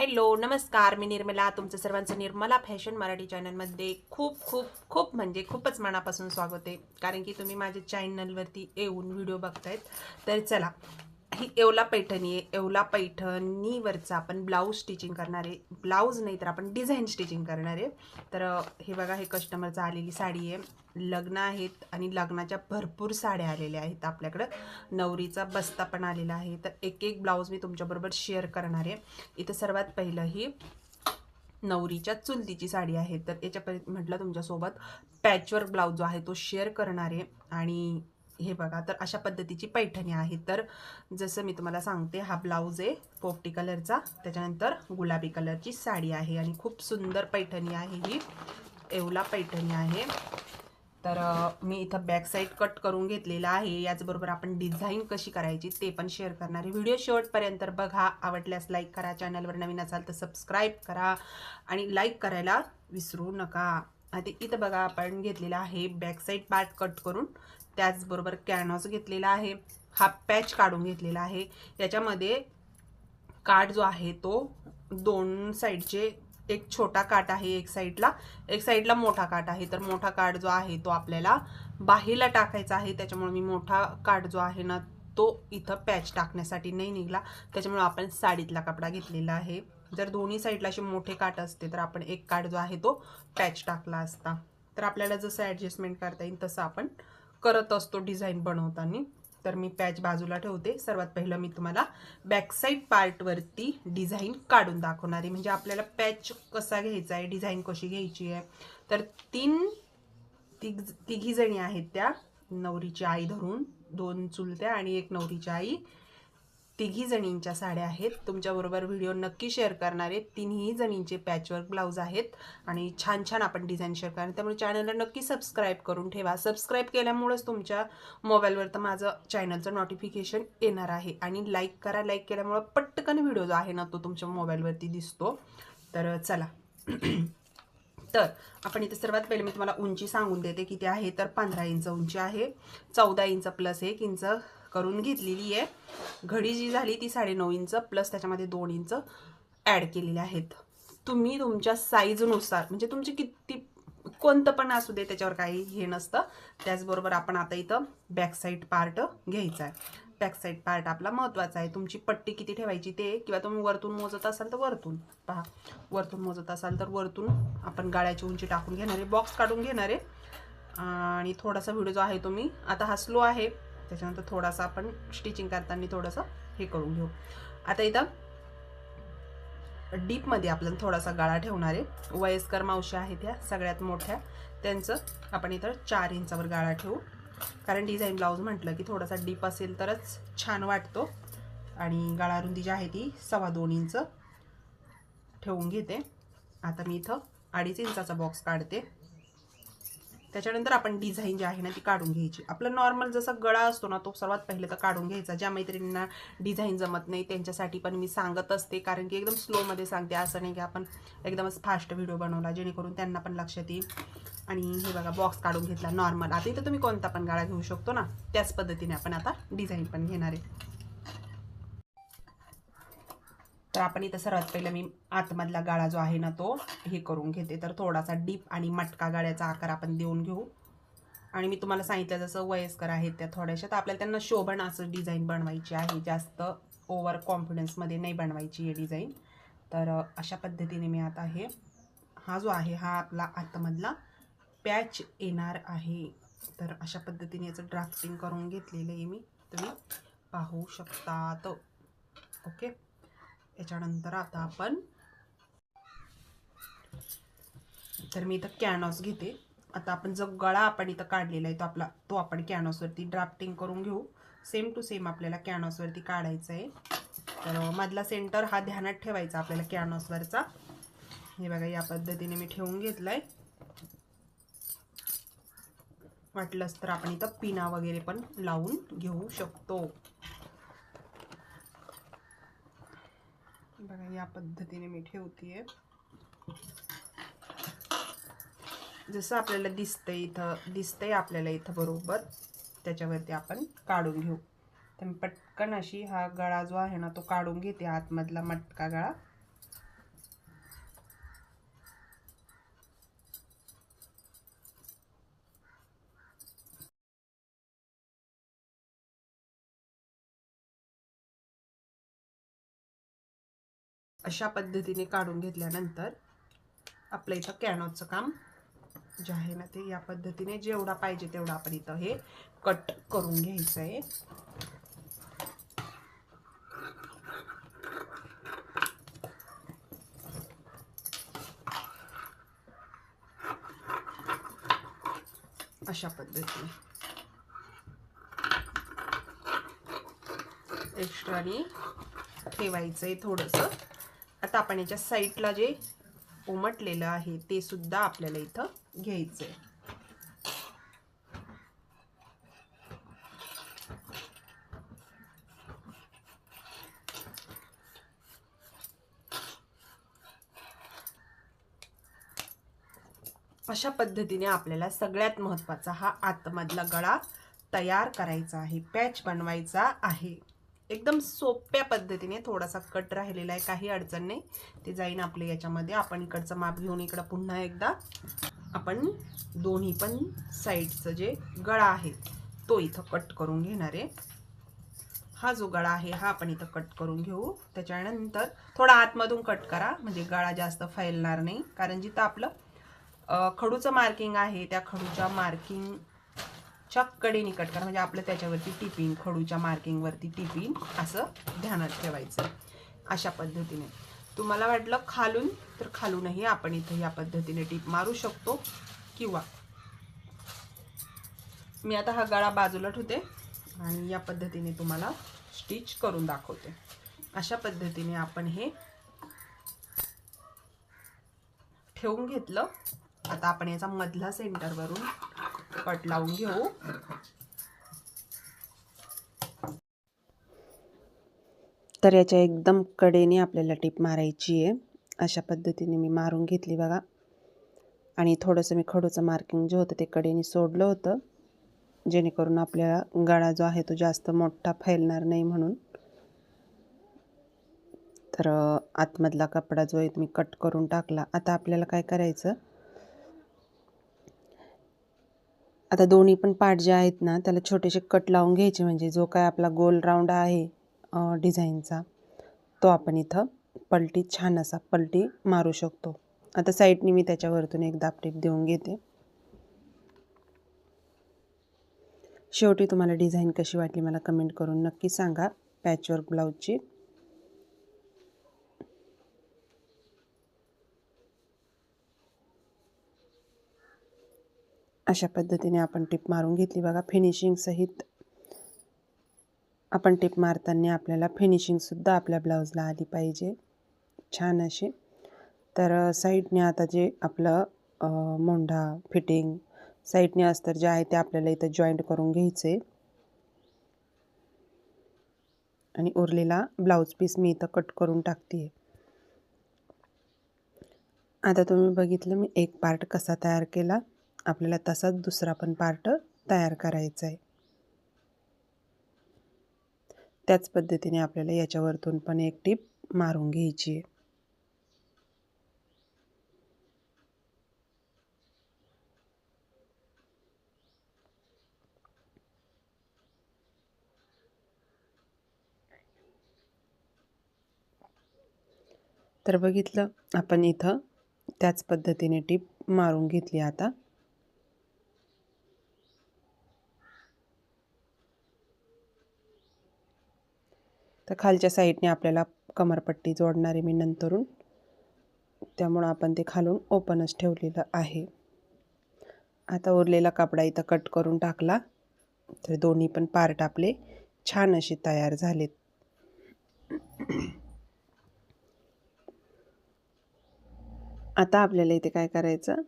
Hello नमस्कार. मी निर्मला तुमचं सर्वांचं निर्मला फॅशन मराठी चॅनलमध्ये खूप खूप खूप म्हणजे खूपच मनापासून स्वागत आहे. कारण की तुम्ही माझ्या चॅनलवरती येऊन व्हिडिओ बघतायत. तर चला ही येवला पैठणी आहे येवला पैठणीवरचा आपण ब्लाऊज स्टिचिंग करणार आहे. ब्लाऊज नाही तर आपण डिझाईन स्टिचिंग करणार आहे. तर हे बघा हे कस्टमरचं आलेली साडी आहे. लग्न आहेत आणि लग्नाच्या भरपूर साड्या आलेल्या आहेत आपल्याकडं. नवरीचा बस्ता पण आलेला आहे. तर एक एक ब्लाऊज मी तुमच्याबरोबर शेअर करणार आहे. इथं सर्वात पहिलं ही नवरीच्या चुलतीची साडी आहे. तर याच्यापर्यंत म्हटलं तुमच्यासोबत पॅचवर्क ब्लाऊज जो आहे तो शेअर करणार आहे. आणि हे बघा तर अशा पद्धतीची पैठणी आहे. तर जसं मी तुम्हाला सांगते हा ब्लाऊज आहे पोपटी कलरचा. त्याच्यानंतर गुलाबी कलरची साडी आहे आणि खूप सुंदर पैठणी आहे ही. एवला पैठणी आहे. तर मी इथं बॅक साईड कट करून घेतलेला आहे. याचबरोबर आपण डिझाईन कशी करायची ते पण शेअर करणार आहे. व्हिडिओ शेवटपर्यंत बघा. आवडल्यास लाईक करा. चॅनलवर नवीन असाल तर सबस्क्राईब करा. आणि लाईक करायला विसरू नका. आता इथं बघा आपण घेतलेला आहे बॅक साईड पार्ट कट करून. त्याचबरोबर कॅनॉस घेतलेला आहे. हा पॅच काढून घेतलेला आहे. याच्यामध्ये काठ जो आहे तो दोन साईडचे एक छोटा काठ आहे एक साईडला एक साईडला मोठा काठ आहे. तर मोठा काठ जो आहे तो आपल्याला बाहेरला टाकायचा आहे. त्याच्यामुळे मी मोठा काठ जो आहे ना तो इथं पॅच टाकण्यासाठी नाही निघला. त्याच्यामुळे आपण साडीतला कपडा घेतलेला आहे. जर दोन्ही साईडला असे मोठे काठ असते तर आपण एक काठ जो आहे तो पॅच टाकला असता. तर आपल्याला जसं ॲडजस्टमेंट करता येईल तसं आपण करत असतो डिझाईन बनवताना. तर मी पॅच बाजूला ठेवते. सर्वात पहिलं मी तुम्हाला बॅकसाईड पार्टवरती डिझाईन काढून दाखवणार आहे. म्हणजे आपल्याला पॅच कसा घ्यायचा आहे डिझाईन कशी घ्यायची आहे. तर तीन तिघ तिघी जणी आहेत त्या. नवरीची आई धरून दोन चुलत्या आणि एक नवरीची आई. तिघी जणींच्या साड्या आहेत. तुमच्याबरोबर व्हिडिओ नक्की शेअर करणार आहे. तिन्ही जणींचे पॅचवर्क ब्लाऊज आहेत आणि छान छान आपण डिझाईन शेअर करणार. त्यामुळे चॅनलला नक्की सबस्क्राईब करून ठेवा. सबस्क्राईब केल्यामुळेच तुमच्या मोबाईलवर तर माझं चॅनलचं नोटिफिकेशन येणार आहे. आणि लाईक करा. लाईक केल्यामुळं पटकन व्हिडिओ जो आहे ना तो तुमच्या मोबाईलवरती दिसतो. तर चला. तर आपण इथे सर्वात पहिले मी तुम्हाला उंची सांगून देते किती आहे. तर पंधरा इंच उंची आहे. चौदा इंच प्लस एक इंच. करून घेतलेली आहे. घडी जी झाली ती साडेनऊ इंच प्लस त्याच्यामध्ये दोन इंच ॲड केलेले आहेत. तुम्ही तुमच्या साईजनुसार म्हणजे तुमची किती कोणतं पण असू दे त्याच्यावर काही हे नसतं. त्याचबरोबर आपण आता इथं बॅक साईड पार्ट घ्यायचा आहे. बॅक साईड पार्ट आपला महत्त्वाचा आहे. तुमची पट्टी किती ठेवायची ते किंवा तुम्ही वरतून मोजत असाल तर वरतून पहा. वरतून मोजत असाल तर वरतून आपण गाळ्याची उंची टाकून घेणार आहे. बॉक्स काढून घेणार आहे. आणि थोडासा व्हिडिओ जो आहे तुम्ही आता हा स्लो आहे. त्याच्यानंतर थोडासा आपण स्टिचिंग करताना थोडंसं हे करून घेऊ. आता इथं डीपमध्ये आपल्याला थोडासा गाळा ठेवणार आहे. वयस्कर मावशी आहेत ह्या सगळ्यात मोठ्या. त्यांचं आपण इथं चार इंचावर गाळा ठेवू. कारण डिझाईन ब्लाऊज म्हटलं की थोडासा डीप असेल तरच छान वाटतो. आणि गाळा रुंदी जी आहे ती सव्वा दोन इंच ठेवून घेते. आता मी इथं अडीच इंचाचा बॉक्स काढते. त्याच्यानंतर आपण डिझाईन जी आहे ना ती काढून घ्यायची. आपलं नॉर्मल जसा गळा असतो ना तो सर्वात पहिले तर काढून घ्यायचा. ज्या मैत्रिणींना डिझाईन जमत नाही त्यांच्यासाठी पण मी सांगत असते. कारण की एकदम स्लोमध्ये सांगते असं नाही की आपण एकदमच फास्ट व्हिडिओ बनवला जेणेकरून त्यांना पण लक्षात येईल. आणि हे बघा बॉक्स काढून घेतला नॉर्मल आता इथं तुम्ही कोणता पण गाळा घेऊ शकतो ना त्याच पद्धतीने आपण आता डिझाईन पण घेणार आहे. तर आपण इथं सर्वात पहिलं मी आतमधला गाळा जो आहे ना तो हे करून घेते. तर थोडासा डीप आणि मटका गाळ्याचा आकार आपण देऊन घेऊ. आणि मी तुम्हाला सांगितलं जसं वयस्कर आहेत त्या थोड्याशा तर आपल्याला त्यांना शोभण असं डिझाईन बनवायची आहे. जास्त ओव्हर कॉन्फिडन्समध्ये नाही बनवायची आहे डिझाईन तर अशा पद्धतीने मी आता हे हा जो आहे हा आपला आतमधला पॅच येणार आहे. तर अशा पद्धतीने याचं ड्राफ्टिंग करून घेतलेलं आहे मी. तुम्ही पाहू शकता ओके? याच्यानंतर आता आपण तर मी इथं कॅनॉस घेते. आता आपण जो गळा आपण इथं काढलेला आहे तो आपला तो आपण कॅनॉसवरती ड्राफ्टिंग करून घेऊ. सेम टू सेम आपल्याला कॅनॉसवरती काढायचं आहे. तर मधला सेंटर हा ध्यानात ठेवायचा आपल्याला कॅनॉसवरचा. हे बघा या पद्धतीने मी ठेवून घेतलाय. वाटलंच तर आपण इथं पिना वगैरे पण लावून घेऊ शकतो. बघा या पद्धतीने मी ठेवते जसं आपल्याला दिसतंय इथं दिसतंय आपल्याला इथं बरोबर त्याच्यावरती आपण काढून घेऊ. तर मी पटकन अशी हा गळा जो आहे ना तो काढून घेते आतमधला मटका गळा. अशा पद्धतीने काढून घेतल्यानंतर आपलं इथं कॅनोचं काम जे आहे ना ते या पद्धतीने जेवढा पाहिजे तेवढा आपण इथं हे कट करून घ्यायचं आहे अशा पद्धतीने. एक्स्ट्राने ठेवायचं आहे थोडंसं. आता आपण याच्या साईडला जे उमटलेलं आहे ते सुद्धा आपल्याला इथं घ्यायचं आहे अशा पद्धतीने आपल्याला सगळ्यात महत्त्वाचा हा आतमधला गळा तयार करायचा आहे पॅच बनवायचा आहे. एकदम सोप्या पद्धतीने थोडासा कट राहिलेला आहे काही अडचण नाही. ते जाईन आपले याच्यामध्ये. आपण इकडचं माप घेऊन इकडं पुन्हा एकदा आपण दोन्ही पण साईडचं जे गळा आहे तो इथं कट करून घेणार आहे. हा जो गळा आहे हा आपण इथं कट करून घेऊ. त्याच्यानंतर थोडा आतमधून कट करा म्हणजे गळा जास्त फैलणार नाही. कारण जिथं आपलं खडूचं मार्किंग आहे त्या खडूच्या मार्किंग कडेने कट करा म्हणजे आपलं त्याच्यावरती टिपिंग खडूच्या मार्किंगवरती टिपिंग असं ध्यानात ठेवायचं अशा पद्धतीने. तुम्हाला वाटलं खालून तर खालूनही आपण इथे या पद्धतीने टीप मारू शकतो किंवा मी आता हा गळा बाजूला ठेवते आणि या पद्धतीने तुम्हाला स्टिच करून दाखवते. अशा पद्धतीने आपण हे ठेवून घेतलं. आता आपण याचा मधला सेंटरवरून कट लावून घेऊ. तर याच्या एकदम कडेने आपल्याला टीप मारायची आहे. अशा पद्धतीने मी मारून घेतली बघा. आणि थोडंसं मी खडूचं मार्किंग जे होतं ते कडेने सोडलं होतं. जेणेकरून आपल्याला गळा जो आहे तो जास्त मोठा फैलणार नाही म्हणून. तर आतमधला कपडा जो आहे मी कट करून टाकला. आता आपल्याला काय करायचं? आता दोन्ही पण पार्ट जे आहेत ना त्याला छोटेसे कट लावून घ्यायचे. म्हणजे जो काय आपला गोल राऊंड आहे डिझाईनचा तो आपण इथं पलटी छान असा पलटी मारू शकतो. आता साईडनी मी त्याच्यावरतून एक दापटीप देऊन घेते. शेवटी तुम्हाला डिझाईन कशी वाटली मला कमेंट करून नक्की सांगा. पॅचवर्क ब्लाऊजची अशा पद्धतीने आपण टिप मारून घेतली बघा. फिनिशिंगसहित आपण टिप मारताना आपल्याला फिनिशिंगसुद्धा आपल्या ब्लाऊजला आली पाहिजे. छान अशी. तर साईडने आता जे आपलं मोंढा फिटिंग साईडने अस्तर जे आहे ते आपल्याला इथं जॉईंट करून घ्यायचे आणि उरलेला ब्लाऊज पीस मी इथं कट करून टाकते आता तुम्ही बघितलं मी एक पार्ट कसा तयार केला. आपल्याला तसाच दुसरा पण पार्ट तयार करायचा आहे. त्याच पद्धतीने आपल्याला याच्यावरतून पण एक टीप मारून घ्यायची आहे. तर बघितलं आपण इथं त्याच पद्धतीने टीप मारून घेतली आता. तर खालच्या साईडने आपल्याला कमरपट्टी जोडणारे मी नंतरून त्यामुळं आपण ते खालून ओपनच ठेवलेलं आहे. आता उरलेला कपडा इथं कट करून टाकला तर दोन्ही पण पार्ट आपले छान असे तयार झालेत. आता आपल्याला इथे काय करायचं?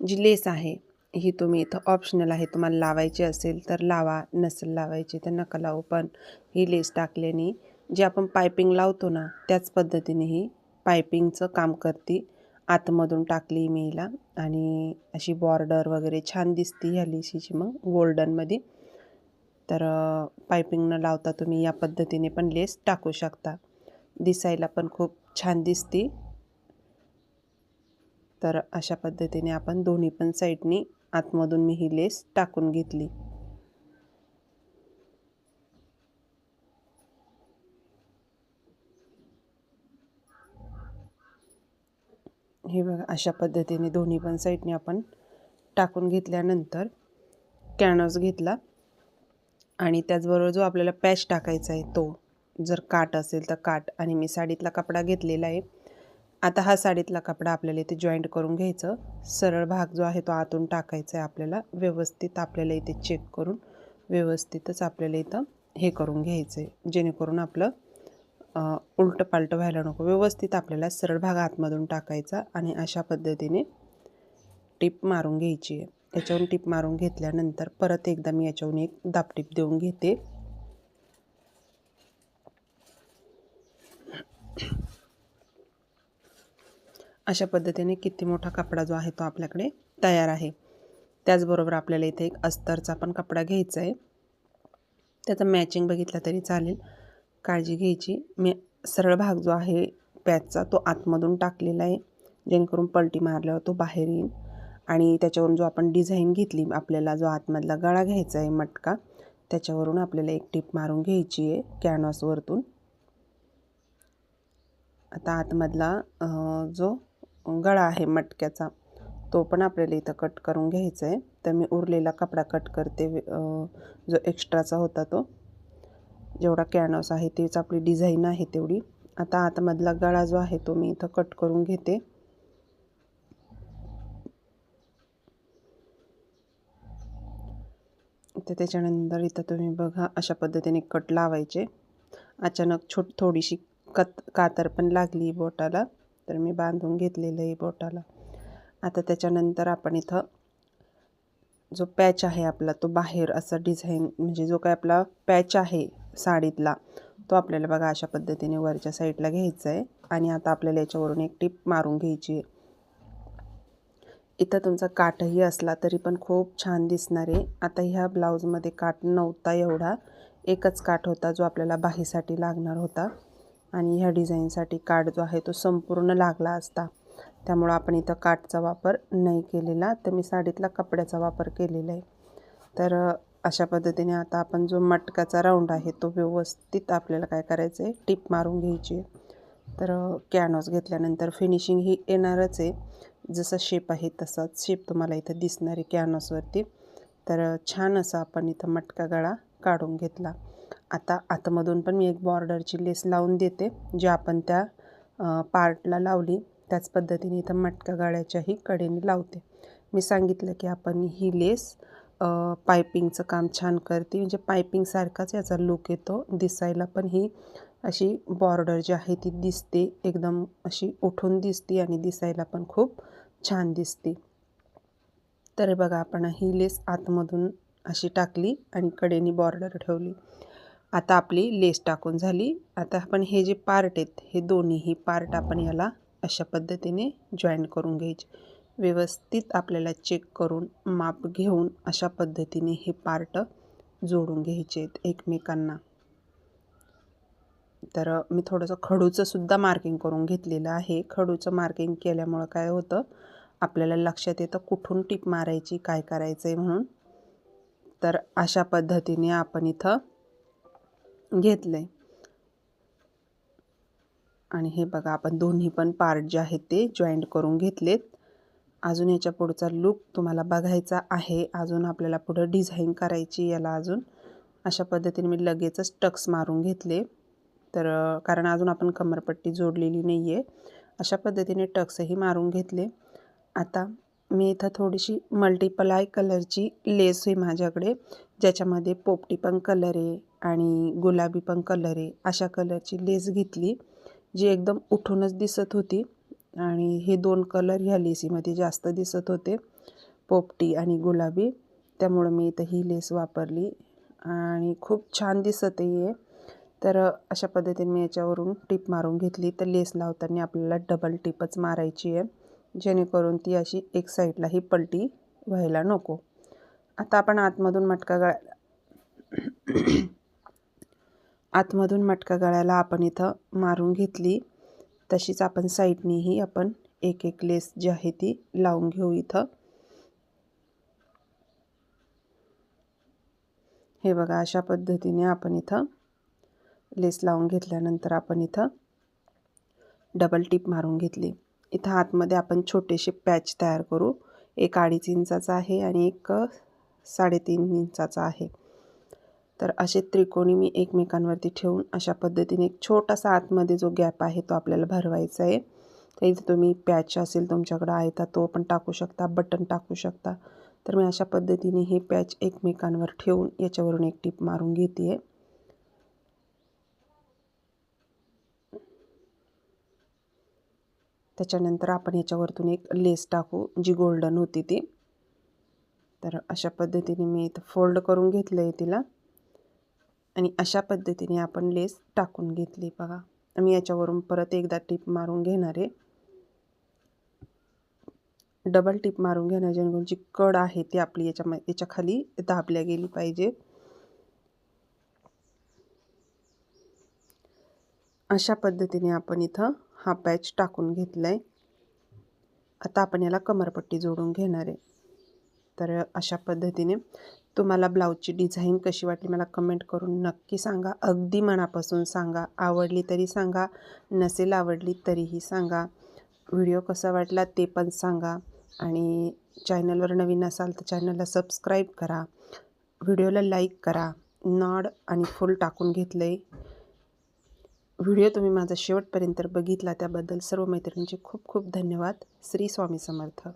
जी लेस आहे ही तुम्ही इथं ऑप्शनल आहे तुम्हाला लावायची असेल तर लावा नसेल लावायची तर नका लावू. पण ही लेस टाकल्याने जे आपण पायपिंग लावतो ना त्याच पद्धतीने ही पायपिंगचं काम करते. आतमधून टाकली मी हिला आणि अशी बॉर्डर वगैरे छान दिसते ह्या लेशीची मग गोल्डनमध्ये तर पायपिंग न लावता तुम्ही या पद्धतीने पण लेस टाकू शकता. दिसायला पण खूप छान दिसते. तर अशा पद्धतीने आपण दोन्ही पण साईडनी आतमधून मी ही लेस टाकून घेतली. हे बघा अशा पद्धतीने दोन्ही पण साईडने आपण टाकून घेतल्यानंतर कॅनॉस घेतला आणि त्याचबरोबर जो आपल्याला पॅच टाकायचा आहे तो जर काट असेल तर काट. आणि मी साडीतला कपडा घेतलेला आहे. आता हा साडीतला कपडा आपल्याला इथे जॉईंट करून घ्यायचं. सरळ भाग जो आहे तो आतून टाकायचा आहे आपल्याला. व्यवस्थित आपल्याला इथे चेक करून व्यवस्थितच आपल्याला इथं हे करून घ्यायचं आहे जेणेकरून आपलं उलटं पालटं व्हायला नको. व्यवस्थित आपल्याला सरळ भाग आतमधून टाकायचा आणि अशा पद्धतीने टीप मारून घ्यायची आहे. याच्यावरून टीप मारून घेतल्यानंतर परत एकदा मी याच्यावरून एक दापटीप देऊन घेते. अशा पद्धतीने किती मोठा कपडा जो आहे तो आपल्याकडे तयार आहे. त्याचबरोबर आपल्याला इथे एक अस्तरचा पण कपडा घ्यायचा आहे त्याचं मॅचिंग बघितला तरी चालेल. काळजी घ्यायची. मी सरळ भाग जो आहे पॅचचा तो आतमधून टाकलेला आहे. जेणेकरून पलटी मारल्यावर तो बाहेर येईल. आणि त्याच्यावरून जो आपण डिझाईन घेतली आपल्याला जो आतमधला गळा घ्यायचा आहे मटका त्याच्यावरून आपल्याला एक टिप मारून घ्यायची आहे कॅनव्हासवरतून आता आतमधला जो गळा आहे मटक्याचा. तो पण आपल्याला इथं कट करून घ्यायचा आहे तर मी उरलेला कपडा कट करते. जो एक्स्ट्राचा होता तो. जेवढा कॅनॉस आहे तीच आपली डिझाईन आहे तेवढी. आता आतमधला गळा जो आहे तो मी इथं कट करून घेते. तर त्याच्यानंतर इथं तुम्ही बघा अशा पद्धतीने कट लावायचे. अचानक छोट थोडीशी कत कातर पण लागली बोटाला. तर मी बांधून घेतलेलं आहे बोटाला. आता त्याच्यानंतर आपण इथं जो पॅच आहे आपला तो बाहेर असा डिझाईन म्हणजे जो काय आपला पॅच आहे साडीतला तो आपल्याला बघा अशा पद्धतीने वरच्या साईडला घ्यायचा आहे. आणि आता आपल्याला याच्यावरून एक टिप मारून घ्यायची आहे. इथं तुमचा काठही असला तरी पण खूप छान दिसणार आहे. आता ह्या ब्लाऊजमध्ये काठ नव्हता एवढा. एकच काठ होता जो आपल्याला बाहीसाठी लागणार होता. आणि ह्या डिझाईनसाठी काठ जो आहे तो संपूर्ण लागला असता. त्यामुळं आपण इथं काठचा वापर नाही केलेला तर मी साडीतला कपड्याचा वापर केलेला आहे. तर अशा पद्धतीने आता आपण जो मटकाचा राऊंड आहे तो व्यवस्थित आपल्याला काय करायचं आहे टीप मारून घ्यायची आहे. तर कॅनॉस घेतल्यानंतर फिनिशिंग ही येणारच आहे. जसा शेप आहे तसाच शेप तुम्हाला इथं दिसणार आहे कॅनॉसवरती. तर छान असा आपण इथं मटका गळा काढून घेतला. आता आतमधून पण मी एक बॉर्डरची लेस लावून देते जी आपण त्या पार्टला लावली. त्याच पद्धतीने इथं मटका गाळ्याच्याही कडेने लावते. मी सांगितलं की आपण ही लेस पायपिंगचं काम छान करते. म्हणजे पायपिंगसारखाच याचा लुक येतो. दिसायला पण ही अशी बॉर्डर जी आहे ती दिसते. एकदम अशी उठून दिसते आणि दिसायला पण खूप छान दिसते. तर बघा आपण ही लेस आतमधून अशी टाकली आणि कडेनी बॉर्डर ठेवली. आता आपली लेस टाकून झाली. आता आपण हे जे पार्ट आहेत हे दोन्हीही पार्ट आपण याला अशा पद्धतीने जॉईन करून घ्यायचे. व्यवस्थित आपल्याला चेक करून माप घेऊन अशा पद्धतीने हे पार्ट जोडून घ्यायचे आहेत एकमेकांना. तर मी थोडंसं खडूचंसुद्धा मार्किंग करून घेतलेलं आहे. खडूचं मार्किंग केल्यामुळं काय होतं? आपल्याला लक्षात येतं कुठून टीप मारायची काय करायचं आहे म्हणून. तर अशा पद्धतीने आपण इथं घेतलं आहे आणि हे बघा आपण दोन्ही पण पार्ट जे आहेत ते जॉईंट करून घेतलेत. अजून याच्या पुढचा लूक तुम्हाला बघायचा आहे. अजून आपल्याला पुढं डिझाईन करायची याला अजून. अशा पद्धतीने मी लगेचच टक्स मारून घेतले. तर कारण अजून आपण कमरपट्टी जोडलेली नाही आहे अशा पद्धतीने टक्सही मारून घेतले. आता मी इथं थोडीशी मल्टिपलाय कलरची लेस आहे माझ्याकडे. ज्याच्यामध्ये पोपटी पण कलर आहे. आणि गुलाबी पण कलर आहे. अशा कलरची लेस घेतली जी एकदम उठूनच दिसत होती. आणि हे दोन कलर ह्या लेसीमध्ये जास्त दिसत होते पोपटी आणि गुलाबी. त्यामुळं मी इथं ही लेस वापरली. आणि खूप छान दिसत आहे तर अशा पद्धतीने मी याच्यावरून टीप मारून घेतली. तर लेस लावताना आपल्याला डबल टिपच मारायची आहे. जेणेकरून ती अशी एक साईडला ही पलटी व्हायला नको. आता आपण आतमधून मटका गळा आतमधून मटका गळ्याला आपण इथं मारून घेतली. तशीच आपण साईडनीही आपण एक एक लेस जी आहे ती लावून घेऊ इथं. हे बघा अशा पद्धतीने आपण इथं लेस लावून घेतल्यानंतर आपण इथं डबल टिप मारून घेतली. इथं आतमध्ये आपण छोटेसे पॅच तयार करू. एक अडीच इंचाचा आहे आणि एक साडेतीन इंचाचा आहे. तर असे त्रिकोणी मी एकमेकांवरती ठेवून अशा पद्धतीने एक छोटासा आतमध्ये जो गॅप आहे तो आपल्याला भरवायचा आहे. तर इथे तुम्ही पॅच असेल तुमच्याकडं आहे तर तो पण टाकू शकता बटन टाकू शकता. तर मी अशा पद्धतीने हे पॅच एकमेकांवर ठेवून याच्यावरून एक टीप मारून घेते आहे त्याच्यानंतर आपण याच्यावरतून एक लेस टाकू जी गोल्डन होती ती. तर अशा पद्धतीने मी इथं फोल्ड करून घेतलं आहे तिला. आणि अशा पद्धतीने आपण लेस टाकून घेतली बघा. मी याच्यावरून परत एकदा टीप मारून घेणार आहे. डबल टीप मारून घेणार जेणेकरून जी कड आहे ती आपली याच्या याच्या खाली दाबल्या गेली पाहिजे. अशा पद्धतीने आपण इथं हा पॅच टाकून घेतला आहे आता आपण याला कमरपट्टी जोडून घेणार आहे. तर अशा पद्धतीने तुम्हाला ब्लाऊजची डिझाईन कशी वाटली मला कमेंट करून नक्की सांगा. अगदी मनापासून सांगा. आवडली तरी सांगा नसेल आवडली तरीही सांगा. व्हिडिओ कसा वाटला ते पण सांगा आणि चॅनलवर नवीन असाल तर चॅनलला सबस्क्राईब करा. व्हिडिओला लाईक करा. नॉड आणि फुल टाकून घेतलं आहे व्हिडिओ तुम्ही माझा शेवटपर्यंत बघितला त्याबद्दल सर्व मैत्रिणींचे खूप खूप धन्यवाद. श्री स्वामी समर्थ.